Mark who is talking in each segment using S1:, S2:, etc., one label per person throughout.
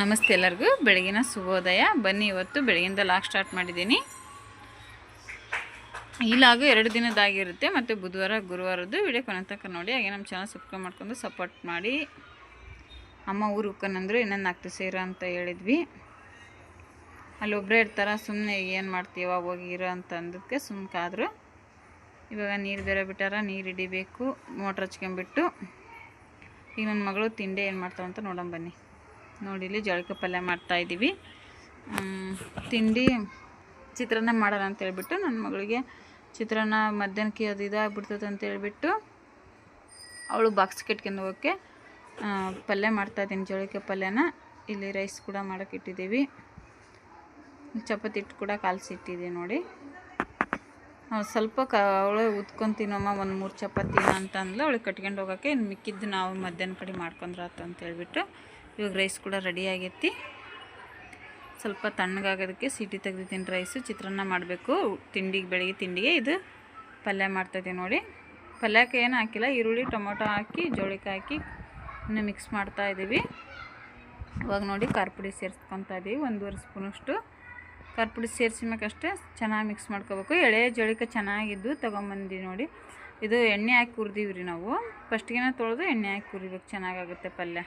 S1: ನಮಸ್ತೆ ಎಲ್ಲರಿಗೂ. ಬೆಳಗಿನ ಶುಭೋದಯ. ಬನ್ನಿ ಇವತ್ತು ಬೆಳಗಿಂದ ಲಾಗ್ ಸ್ಟಾರ್ಟ್ ಮಾಡಿದ್ದೀನಿ. ಈ ಲಾಗು ಎರಡು ದಿನದಾಗಿರುತ್ತೆ ಮತ್ತು ಬುಧವಾರ, ಗುರುವಾರದ್ದು. ವಿಡಿಯೋ ಕೊನೆ ತನಕ ನೋಡಿ. ಹಾಗೆ ನಮ್ಮ ಚಾನಲ್ ಸಬ್ಸ್ಕ್ರೈಬ್ ಮಾಡ್ಕೊಂಡು ಸಪೋರ್ಟ್ ಮಾಡಿ. ಅಮ್ಮ ಊರು ಉಕ್ಕನಂದ್ರು ಇನ್ನೊಂದು ನಾಲ್ಕು ಇರೋ ಅಂತ ಹೇಳಿದ್ವಿ. ಅಲ್ಲಿ ಒಬ್ಬರೇ ಇರ್ತಾರ. ಸುಮ್ಮನೆ ಏನು ಮಾಡ್ತೀವ ಹೋಗಿ ಇರೋ ಅಂತ ಅಂದಕ್ಕೆ ಸುಮ್ನೆ ಕಾದರು. ಇವಾಗ ನೀರು ಬೇರೆ ಬಿಟ್ಟಾರ. ನೀರು ಹಿಡಿಬೇಕು. ಮೋಟ್ರ್ ಹಚ್ಕೊಂಬಿಟ್ಟು ಈಗ ನನ್ನ ಮಗಳು ತಿಂಡಿ ಏನು ಮಾಡ್ತಾವಂತ ನೋಡೋಣ ಬನ್ನಿ. ನೋಡಿ, ಇಲ್ಲಿ ಜಳಕ ಪಲ್ಯ ಮಾಡ್ತಾ ಇದ್ದೀವಿ. ತಿಂಡಿ ಚಿತ್ರಾನ್ನ ಮಾಡೋಣ ಅಂತ ಹೇಳ್ಬಿಟ್ಟು ನನ್ನ ಮಗಳಿಗೆ ಚಿತ್ರಾನ್ನ ಮಧ್ಯಾಹ್ನಕ್ಕೆ ಅದು ಇದಾಗ್ಬಿಡ್ತದೆ ಅಂತ ಹೇಳ್ಬಿಟ್ಟು ಅವಳು ಬಾಕ್ಸ್ ಕೆಟ್ಕೊಂಡು ಹೋಗೋಕ್ಕೆ ಪಲ್ಯ ಮಾಡ್ತಾಯಿದ್ದೀನಿ ಜೋಳಿಕೆ ಪಲ್ಯನ ಇಲ್ಲಿ ರೈಸ್ ಕೂಡ ಮಾಡೋಕೆ ಇಟ್ಟಿದ್ದೀವಿ. ಚಪಾತಿ ಹಿಟ್ಟು ಕೂಡ ಕಾಲಿಸಿಟ್ಟಿದ್ದೀವಿ ನೋಡಿ. ಸ್ವಲ್ಪ ಕ, ಅವಳು ಉತ್ಕೊಂತೀನಮ್ಮ ಒಂದು ಮೂರು ಚಪಾತಿನ ಅಂತ ಅವಳಿಗೆ ಕಟ್ಕೊಂಡು ಹೋಗೋಕ್ಕೆ ಇನ್ನು ಮಿಕ್ಕಿದ್ದು ನಾವು ಮಧ್ಯಾಹ್ನ ಕಡೆ ಮಾಡ್ಕೊಂಡ್ರಾತು ಅಂತ ಹೇಳ್ಬಿಟ್ಟು ಇವಾಗ ರೈಸ್ ಕೂಡ ರೆಡಿ ಆಗೈತಿ. ಸ್ವಲ್ಪ ತಣ್ಣಗಾಗೋದಕ್ಕೆ ಸಿಟಿ ತೆಗ್ದಿದ್ದೀನಿ ರೈಸು ಚಿತ್ರಾನ್ನ ಮಾಡಬೇಕು. ತಿಂಡಿಗೆ, ಬೆಳಗ್ಗೆ ತಿಂಡಿಗೆ ಇದು ಪಲ್ಯ ಮಾಡ್ತಾಯಿದ್ದೀವಿ ನೋಡಿ. ಪಲ್ಯಕ್ಕೆ ಏನು ಹಾಕಿಲ್ಲ. ಈರುಳ್ಳಿ, ಟೊಮೊಟೊ ಹಾಕಿ ಜೋಳಿಕ ಹಾಕಿ ಇನ್ನು ಮಿಕ್ಸ್ ಮಾಡ್ತಾ ಇದ್ದೀವಿ ಇವಾಗ ನೋಡಿ ಖಾರ ಪುಡಿ ಸೇರಿಸ್ಕೊತಾ ಇದ್ದೀವಿ ಒಂದೂವರೆ ಸ್ಪೂನಷ್ಟು ಖಾರ ಪುಡಿ ಸೇರಿಸಿಮಕ್ಕಷ್ಟೇ ಚೆನ್ನಾಗಿ ಮಿಕ್ಸ್ ಮಾಡ್ಕೋಬೇಕು. ಎಳೆ ಜೋಳಿಕ ಚೆನ್ನಾಗಿದ್ದು ತೊಗೊಂಬಂದು ನೋಡಿ. ಇದು ಎಣ್ಣೆ ಹಾಕಿ ಹುರಿದೀವಿ ರೀ ನಾವು ಫಸ್ಟಿಗೆನ ತೊಳೆದು ಎಣ್ಣೆ ಹಾಕಿ ಹುರಿಬೇಕು. ಚೆನ್ನಾಗಾಗುತ್ತೆ ಪಲ್ಯ.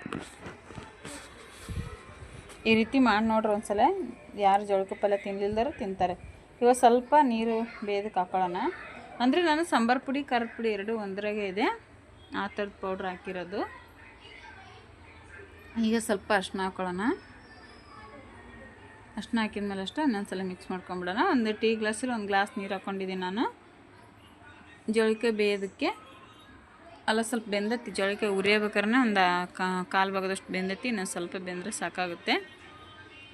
S1: ಈ ರೀತಿ ಮಾಡಿ ನೋಡ್ರಿ ಒಂದ್ಸಲ. ಯಾರು ಜೋಳಕ್ಕೆ ಪಲ್ಯ ತಿನ್ಲಿಲ್ದಾರ ತಿಂತಾರೆ. ಇವಾಗ ಸ್ವಲ್ಪ ನೀರು ಬೇದಕ್ಕೆ ಹಾಕೊಳ್ಳೋಣ. ಅಂದರೆ ನಾನು ಸಾಂಬಾರು ಪುಡಿ, ಖಾರದ ಪುಡಿ ಎರಡು ಒಂದರಾಗೆ ಇದೆ. ಆ ಥರದ ಪೌಡ್ರ್ ಹಾಕಿರೋದು. ಈಗ ಸ್ವಲ್ಪ ಅರ್ಶಿನ ಹಾಕೊಳ್ಳೋಣ. ಅರ್ಶಿನ ಹಾಕಿದ್ಮೇಲೆ ಅಷ್ಟೇ ಇನ್ನೊಂದ್ಸಲ ಮಿಕ್ಸ್ ಮಾಡ್ಕೊಂಬಿಡೋಣ. ಒಂದು ಟೀ ಗ್ಲಾಸಲ್ಲಿ ಒಂದು ಗ್ಲಾಸ್ ನೀರು ಹಾಕ್ಕೊಂಡಿದ್ದೀನಿ ನಾನು. ಜೋಳಿಕೆ ಬೇಯೋದಕ್ಕೆ. ಅಲ್ಲ, ಸ್ವಲ್ಪ ಬೆಂದತಿ ಜೊಳಕಾಯಿ ಉರಿಯಬೇಕಾದ್ರೆ ಒಂದು ಕಾಲು ಭಾಗದಷ್ಟು ಬೆಂದತಿ ಇನ್ನೊಂದು ಸ್ವಲ್ಪ ಬೆಂದರೆ ಸಾಕಾಗುತ್ತೆ.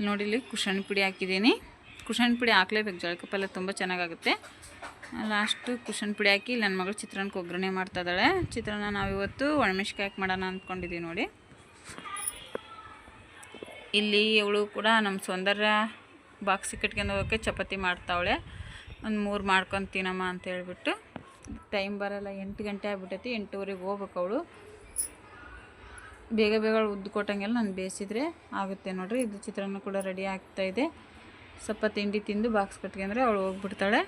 S1: ನೋಡಿ ಇಲ್ಲಿ ಕುಶಾಣಿ ಪುಡಿ ಹಾಕಿದ್ದೀನಿ. ಕುಶಾಣಿ ಪುಡಿ ಹಾಕ್ಲೇಬೇಕು ಜೊಳಕಾಯಿ ಪಲ್ಯ ತುಂಬ ಚೆನ್ನಾಗಾಗುತ್ತೆ. ಲಾಸ್ಟು ಕುಶಣ್ ಪುಡಿ ಹಾಕಿ ನನ್ನ ಮಗಳು ಚಿತ್ರಾನ್ನಕ್ಕೆ ಒಗ್ಗರಣೆ ಮಾಡ್ತಾ ಇದ್ದಾಳೆ. ಚಿತ್ರಾನ್ನ ನಾವಿವತ್ತು ಒಣಮೆಣ್ಸಿಕಾಯಿ ಹಾಕಿ ಮಾಡೋಣ ಅಂದ್ಕೊಂಡಿದ್ದೀವಿ ನೋಡಿ. ಇಲ್ಲಿ ಇವಳು ಕೂಡ ನಮ್ಮ ಸೌಂದರ್ಯ ಬಾಕ್ಸಿಗೆ ಕಟ್ಕೊಂಡು ಹೋಗೋಕ್ಕೆ ಚಪಾತಿ ಮಾಡ್ತಾವಳೆ. ಒಂದು ಮೂರು ಮಾಡ್ಕೊತೀನಮ್ಮ ಅಂತ ಹೇಳ್ಬಿಟ್ಟು ಟೈಮ್ ಬರಲ್ಲ, ಎಂಟು ಗಂಟೆ ಆಗ್ಬಿಟ್ಟೈತಿ ಎಂಟೂವರೆಗೆ ಹೋಗ್ಬೇಕು ಅವಳು. ಬೇಗ ಬೇಗ ಉದ್ದು ಕೊಟ್ಟಂಗೆಲ್ಲ ನಾನು ಬೇಯಿಸಿದ್ರೆ ಆಗುತ್ತೆ ನೋಡ್ರಿ. ಇದು ಚಿತ್ರಾನ್ನ ಕೂಡ ರೆಡಿ ಆಗ್ತಾ ಇದೆ. ಸ್ವಲ್ಪ ತಿಂಡಿ ತಿಂದು ಬಾಕ್ಸ್ ಕಟ್ಕೊಂಡ್ರೆ ಅವಳು ಹೋಗ್ಬಿಡ್ತಾಳೆ.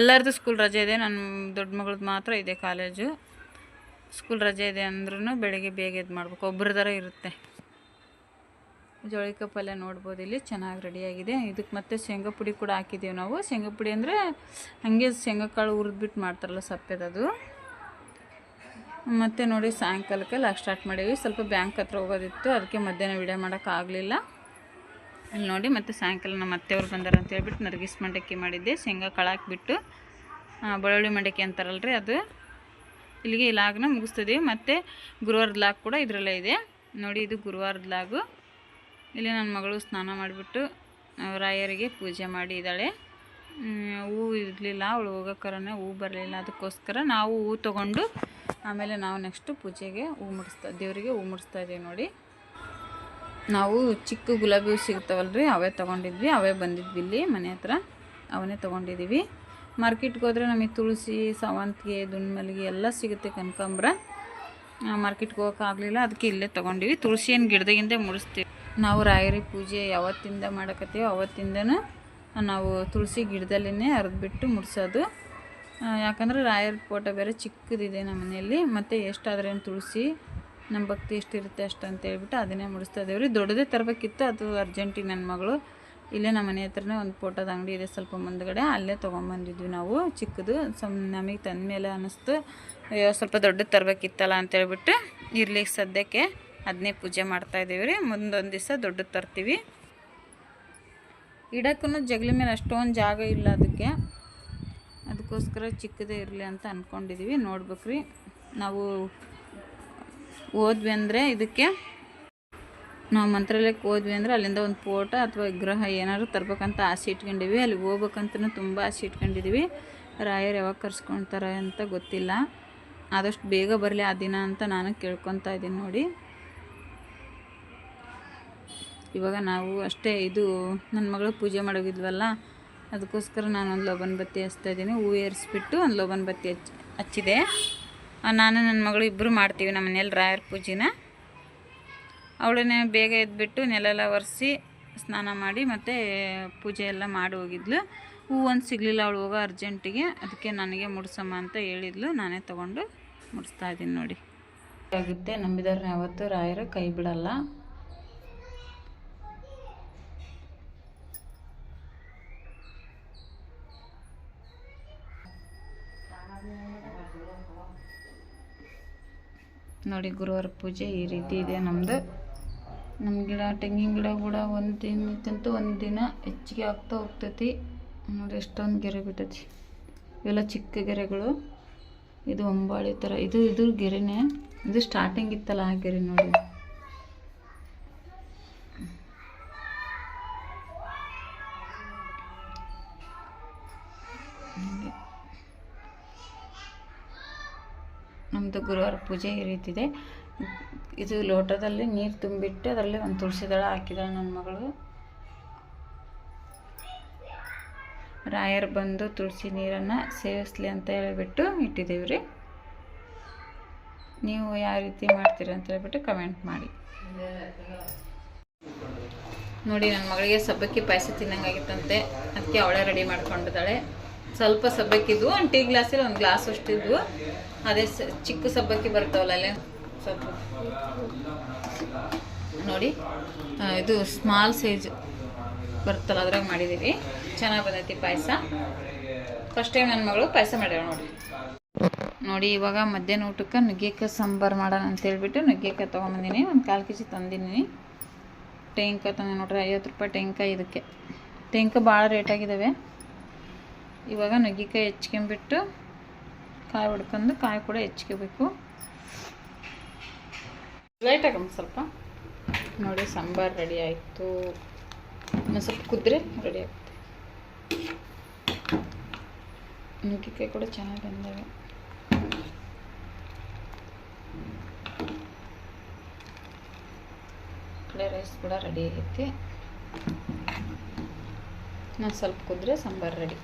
S1: ಎಲ್ಲರದ್ದು ಸ್ಕೂಲ್ ರಜೆ ಇದೆ ನನ್ನ ದೊಡ್ಡ ಮಗಳದ್ದು ಮಾತ್ರ ಇದೆ ಕಾಲೇಜು ಸ್ಕೂಲ್ ರಜೆ ಇದೆ ಅಂದ್ರೂ ಬೆಳಗ್ಗೆ ಬೇಗ ಇದು ಮಾಡ್ಬೇಕು. ಒಬ್ಬರದರ ಇರುತ್ತೆ. ಜೋಳಿಕ ಪಲ್ಯ ನೋಡ್ಬೋದು. ಇಲ್ಲಿ ಚೆನ್ನಾಗಿ ರೆಡಿಯಾಗಿದೆ. ಇದಕ್ಕೆ ಮತ್ತೆ ಶೇಂಗಾ ಪುಡಿ ಕೂಡ ಹಾಕಿದ್ದೀವಿ ನಾವು. ಶೇಂಗಾ ಪುಡಿ ಅಂದರೆ ಹಾಗೆ ಶೇಂಗಾ ಕಾಳು ಹುರಿದ್ಬಿಟ್ಟು ಮಾಡ್ತಾರಲ್ಲ ಸಪ್ಪೆದದು ಮತ್ತು ನೋಡಿ ಸಾಯಂಕಾಲಕ್ಕೆ ಲಾಕ್ ಸ್ಟಾರ್ಟ್ ಮಾಡೀವಿ. ಸ್ವಲ್ಪ ಬ್ಯಾಂಕ್ ಹತ್ರ ಹೋಗೋದಿತ್ತು. ಅದಕ್ಕೆ ಮಧ್ಯಾಹ್ನ ವಿಡಿಯೋ ಮಾಡೋಕ್ಕಾಗಲಿಲ್ಲ ಇಲ್ಲಿ ನೋಡಿ ಮತ್ತೆ ಸಾಯಂಕಾಲ ನಮ್ಮ ಅತ್ತೆಯವ್ರು ಬಂದಾರ ಅಂತ ಹೇಳ್ಬಿಟ್ಟು ನರ್ಗಿಸ್ ಮಂಡಕ್ಕಿ ಮಾಡಿದ್ದೆ. ಶೇಂಗಾ ಕಳಾಕ್ಬಿಟ್ಟು ಬೆಳ್ಳುಳ್ಳಿ ಮಂಡಕ್ಕಿ ಅಂತಾರಲ್ರಿ ಅದು. ಇಲ್ಲಿಗೆ ಈ ಲಾಗ್ನ ಮುಗಿಸ್ತಿದ್ದೀವಿ ಮತ್ತು ಗುರುವಾರದ ಲಾಗ್ ಕೂಡ ಇದರಲ್ಲೇ ಇದೆ. ನೋಡಿ ಇದು ಗುರುವಾರದ ಲಾಗು. ಇಲ್ಲಿ ನನ್ನ ಮಗಳು ಸ್ನಾನ ಮಾಡಿಬಿಟ್ಟು ರಾಯರಿಗೆ ಪೂಜೆ ಮಾಡಿದ್ದಾಳೆ ಇದ್ದಾಳೆ. ಹೂವು ಇರಲಿಲ್ಲ, ಅವಳು ಹೋಗೋಕರನೆ ಹೂ ಬರಲಿಲ್ಲ. ಅದಕ್ಕೋಸ್ಕರ ನಾವು ಹೂ ತೊಗೊಂಡು ಆಮೇಲೆ ನಾವು ನೆಕ್ಸ್ಟು ಪೂಜೆಗೆ ಹೂ ಮುಡಿಸ್ತಾ, ದೇವರಿಗೆ ಹೂ ಮುಡಿಸ್ತಾ ಇದ್ದೀವಿ ನೋಡಿ. ನಾವು ಚಿಕ್ಕ ಗುಲಾಬಿ ಹೂ ಸಿಗ್ತಾವಲ್ರಿ, ಅವೇ ತೊಗೊಂಡಿದ್ವಿ, ಅವೇ ಬಂದಿದ್ವಿ ಇಲ್ಲಿ ಮನೆ ಹತ್ರ. ಅವನ್ನೇ ತೊಗೊಂಡಿದ್ದೀವಿ. ಮಾರ್ಕೆಟ್ಗೆ ಹೋದರೆ ನಮಗೆ ತುಳಸಿ, ಸಾವಂತಿಗೆ, ದುಂಡ್ಮಲ್ಲಿಗೆ ಎಲ್ಲ ಸಿಗುತ್ತೆ ಕನಕಾಂಬ್ರ. ಮಾರ್ಕೆಟ್ಗೆ ಹೋಗೋಕ್ಕಾಗಲಿಲ್ಲ, ಅದಕ್ಕೆ ಇಲ್ಲೇ ತೊಗೊಂಡಿವಿ. ತುಳಸಿ ಏನು ಗಿಡದಾಗಿಂದ ಮುಡಿಸ್ತೀವಿ. ನಾವು ರಾಯರಿ ಪೂಜೆ ಯಾವತ್ತಿಂದ ಮಾಡಕತ್ತೀವೋ ಅವತ್ತಿಂದನೂ ನಾವು ತುಳಸಿ ಗಿಡದಲ್ಲೇ ಅರ್ದ್ಬಿಟ್ಟು ಮುಡ್ಸೋದು. ಯಾಕಂದರೆ ರಾಯರ ಫೋಟೋ ಬೇರೆ ಚಿಕ್ಕದಿದೆ ನಮ್ಮ ಮನೆಯಲ್ಲಿ. ಮತ್ತು ಎಷ್ಟಾದ್ರೇನು ತುಳಸಿ, ನಮ್ಮ ಭಕ್ತಿ ಎಷ್ಟಿರುತ್ತೆ ಅಷ್ಟು ಅಂತ ಹೇಳ್ಬಿಟ್ಟು ಅದನ್ನೇ ಮುಡಿಸ್ತಾ ಇದ್ದೇವೆ ರೀ. ದೊಡ್ಡದೇ ತರಬೇಕಿತ್ತು, ಅದು ಅರ್ಜೆಂಟಿಗೆ ನನ್ನ ಮಗಳು. ಇಲ್ಲೇ ನಮ್ಮ ಮನೆ ಹತ್ರನೇ ಒಂದು ಫೋಟೋದ ಅಂಗಡಿ ಇದೆ ಸ್ವಲ್ಪ ಮುಂದ್ಗಡೆ. ಅಲ್ಲೇ ತೊಗೊಂಬಂದಿದ್ವಿ ನಾವು, ಚಿಕ್ಕದು. ಸಮ್, ನಮಗೆ ತಂದ ಮೇಲೆ ಅನ್ನಿಸ್ತು ಸ್ವಲ್ಪ ದೊಡ್ಡದು ತರಬೇಕಿತ್ತಲ್ಲ ಅಂತೇಳ್ಬಿಟ್ಟು ಇರ್ಲಿಕ್ಕೆ ಇರ್ಲಿ ಸದ್ಯಕ್ಕೆ. ಅದನ್ನೇ ಪೂಜೆ ಮಾಡ್ತಾಯಿದ್ದೀವಿ ರೀ. ಮುಂದೊಂದು ದಿವಸ ದೊಡ್ಡದು ತರ್ತೀವಿ. ಇಡಕ್ಕೂ ಜಗಲಿ ಮೇಲೆ ಅಷ್ಟೊಂದು ಜಾಗ ಇಲ್ಲ ಅದಕ್ಕೆ. ಅದಕ್ಕೋಸ್ಕರ ಚಿಕ್ಕದೇ ಇರಲಿ ಅಂತ ಅಂದ್ಕೊಂಡಿದ್ದೀವಿ ನೋಡ್ಬೇಕ್ರಿ ನಾವು ಹೋದ್ವಿ ಅಂದರೆ ಇದಕ್ಕೆ ನಾವು ಮಂತ್ರಾಲಯಕ್ಕೆ ಹೋದ್ವಿ ಅಂದರೆ ಅಲ್ಲಿಂದ ಒಂದು ಫೋಟೋ ಅಥವಾ ವಿಗ್ರಹ ಏನಾದ್ರು ತರ್ಬೇಕಂತ ಆಸೆ ಇಟ್ಕೊಂಡಿವಿ ಅಲ್ಲಿಗೆ ಹೋಗ್ಬೇಕಂತಲೂ ತುಂಬ ಆಸೆ ಇಟ್ಕೊಂಡಿದ್ದೀವಿ ರಾಯರು ಯಾವಾಗ ಕರ್ಸ್ಕೊಳ್ತಾರೆ ಅಂತ ಗೊತ್ತಿಲ್ಲ. ಆದಷ್ಟು ಬೇಗ ಬರಲಿ ಆ ದಿನ ಅಂತ ನಾನು ಕೇಳ್ಕೊತಾ ಇದ್ದೀನಿ ನೋಡಿ. ಇವಾಗ ನಾವು ಅಷ್ಟೇ ಇದು ನನ್ನ ಮಗಳು ಪೂಜೆ ಮಾಡೋಗಿದ್ವಲ್ಲ, ಅದಕ್ಕೋಸ್ಕರ ನಾನು ಒಂದು ಲೋಬನ್ ಬತ್ತಿ ಹಚ್ತಾ ಇದ್ದೀನಿ. ಹೂ ಏರಿಸ್ಬಿಟ್ಟು ಒಂದು ಲೋಬನ್ ಬತ್ತಿ ಹಚ್, ಹಚ್ಚಿದೆ. ನಾನು ನನ್ನ ಮಗಳು ಇಬ್ಬರು ಮಾಡ್ತೀವಿ ನಮ್ಮ ಮನೇಲಿ ರಾಯರ ಪೂಜೆನ. ಅವಳನ್ನೇ ಬೇಗ ಎದ್ಬಿಟ್ಟು ನೆಲೆಲ್ಲ ಒರೆಸಿ ಸ್ನಾನ ಮಾಡಿ ಮತ್ತು ಪೂಜೆ ಎಲ್ಲ ಮಾಡಿ ಹೋಗಿದ್ಲು. ಹೂ ಒಂದು ಸಿಗಲಿಲ್ಲ ಅವಳು ಹೋಗೋ ಅರ್ಜೆಂಟಿಗೆ, ಅದಕ್ಕೆ ನನಗೆ ಮುಡಿಸಮ್ಮ ಅಂತ ಹೇಳಿದ್ಲು. ನಾನೇ ತೊಗೊಂಡು ಮುಡಿಸ್ತಾ ಇದ್ದೀನಿ ನೋಡಿ. ಆಗುತ್ತೆ, ನಂಬಿದವ್ರನ್ನ ಯಾವತ್ತೂ ರಾಯರು ಕೈ ಬಿಡಲ್ಲ. ನೋಡಿ ಗುರುವಾರ ಪೂಜೆ ಈ ರೀತಿ ಇದೆ ನಮ್ಮದು ನಮ್ಮ ಗಿಡ, ತೆಂಗಿನ ಗಿಡ ಕೂಡ ಒಂದು ದಿನಕ್ಕಂತೂ ಒಂದು ದಿನ ಹೆಚ್ಚಿಗೆ ಆಗ್ತಾ ಹೋಗ್ತೈತಿ. ನೋಡಿ ಎಷ್ಟೊಂದು ಗೆರೆ ಬಿಟ್ಟೈತಿ. ಇವೆಲ್ಲ ಚಿಕ್ಕ ಗೆರೆಗಳು. ಇದು ಒಂಬಾಳೆ ಥರ ಇದು ಇದು ಗೆರೆನೇ. ಇದು ಸ್ಟಾರ್ಟಿಂಗ್ ಇತ್ತಲ್ಲ ಆ ಗೆರೆ ನೋಡಿ. ಹಂಗೆ. ನಮ್ಮದು ಗುರುವಾರ ಪೂಜೆ ಈ ರೀತಿ ಇದೆ ಇದು ಲೋಟದಲ್ಲಿ ನೀರು ತುಂಬಿಟ್ಟು ಅದರಲ್ಲಿ ಒಂದು ತುಳಸಿ ದಳ ಹಾಕಿದಾಳೆ ನನ್ನ ಮಗಳು. ರಾಯರ್ ಬಂದು ತುಳಸಿ ನೀರನ್ನು ಸೇವಿಸ್ಲಿ ಅಂತ ಹೇಳಿಬಿಟ್ಟು ಇಟ್ಟಿದ್ದೀವಿ ರೀ. ನೀವು ಯಾವ ರೀತಿ ಮಾಡ್ತೀರಿ ಅಂತ ಹೇಳ್ಬಿಟ್ಟು ಕಮೆಂಟ್ ಮಾಡಿ. ನೋಡಿ ನನ್ನ ಮಗಳಿಗೆ ಸಬ್ಬಕ್ಕಿ ಪಾಯಸ ತಿನ್ನಂಗಾಗಿತ್ತಂತೆ. ಅದಕ್ಕೆ ಅವಳೇ ರೆಡಿ ಮಾಡ್ಕೊಂಡಿದ್ದಾಳೆ. ಸ್ವಲ್ಪ ಸಬ್ಬಕ್ಕಿದ್ವು, ಒಂದು ಟೀ ಗ್ಲಾಸಲ್ಲಿ ಒಂದು ಗ್ಲಾಸ್ ಅಷ್ಟಿದ್ವು. ಅದೇ ಚಿಕ್ಕ ಸಬ್ಬಕ್ಕಿ ಬರ್ತಾವಲ್ಲ ಅಲ್ಲೇ, ಸ್ವಲ್ಪ. ನೋಡಿ ಇದು ಸ್ಮಾಲ್ ಸೈಜ್ ಬರ್ತಲ್ಲ, ಅದ್ರಾಗ ಮಾಡಿದ್ದೀವಿ ಚೆನ್ನಾಗಿ ಬಂದೈತಿ ಪಾಯಸ. ಫಸ್ಟ್ ಟೈಮ್ ನನ್ನ ಮಗಳು ಪಾಯಸ ಮಾಡ್ಯಾವ ನೋಡಿ ನೋಡಿ, ಇವಾಗ ಮಧ್ಯಾಹ್ನ ಊಟಕ್ಕೆ ನುಗ್ಗೆಕಾಯಿ ಸಾಂಬಾರು ಮಾಡೋಣ ಅಂತ ಹೇಳ್ಬಿಟ್ಟು ನುಗ್ಗೆಕಾಯಿ ತೊಗೊಂಬಂದಿನಿ. ಒಂದು ಕಾಲು ಕೆ ಜಿ ತಂದಿನಿ. ಟೆಂಕಾಯಿ ತಂದೆ ನೋಡ್ರಿ, ಐವತ್ತು ರೂಪಾಯಿ ಟೆಂಕಾಯಿ ಇದಕ್ಕೆ. ಟೆಂಕಾಯಿ ಭಾಳ ರೇಟಾಗಿದ್ದಾವೆ ಇವಾಗ ನುಗ್ಗೆಕಾಯಿ ಹೆಚ್ಕೊಂಬಿಟ್ಟು ಕಾಯಿ ಹೊಡ್ಕೊಂಡು ಕಾಯಿ ಕೂಡ ಹೆಚ್ಕೋಬೇಕು. ಲೈಟ್ ಒಂದು ಸ್ವಲ್ಪ. ನೋಡಿ, ಸಾಂಬಾರು ರೆಡಿ ಆಯಿತು. ಇನ್ನೊಂದು ಸ್ವಲ್ಪ ಕುದ್ರೆ ರೆಡಿ ಆಗುತ್ತೆ. ನುಗ್ಗೆಕಾಯಿ ಕೂಡ ಚೆನ್ನಾಗಿ ಬಂದಿವೆ ಕಡೆ ರೈಸ್ ಕೂಡ ರೆಡಿ ಆಗೈತಿ. ನಾನು ಸ್ವಲ್ಪ ಕುದ್ರೆ ಸಾಂಬಾರು ರೆಡಿ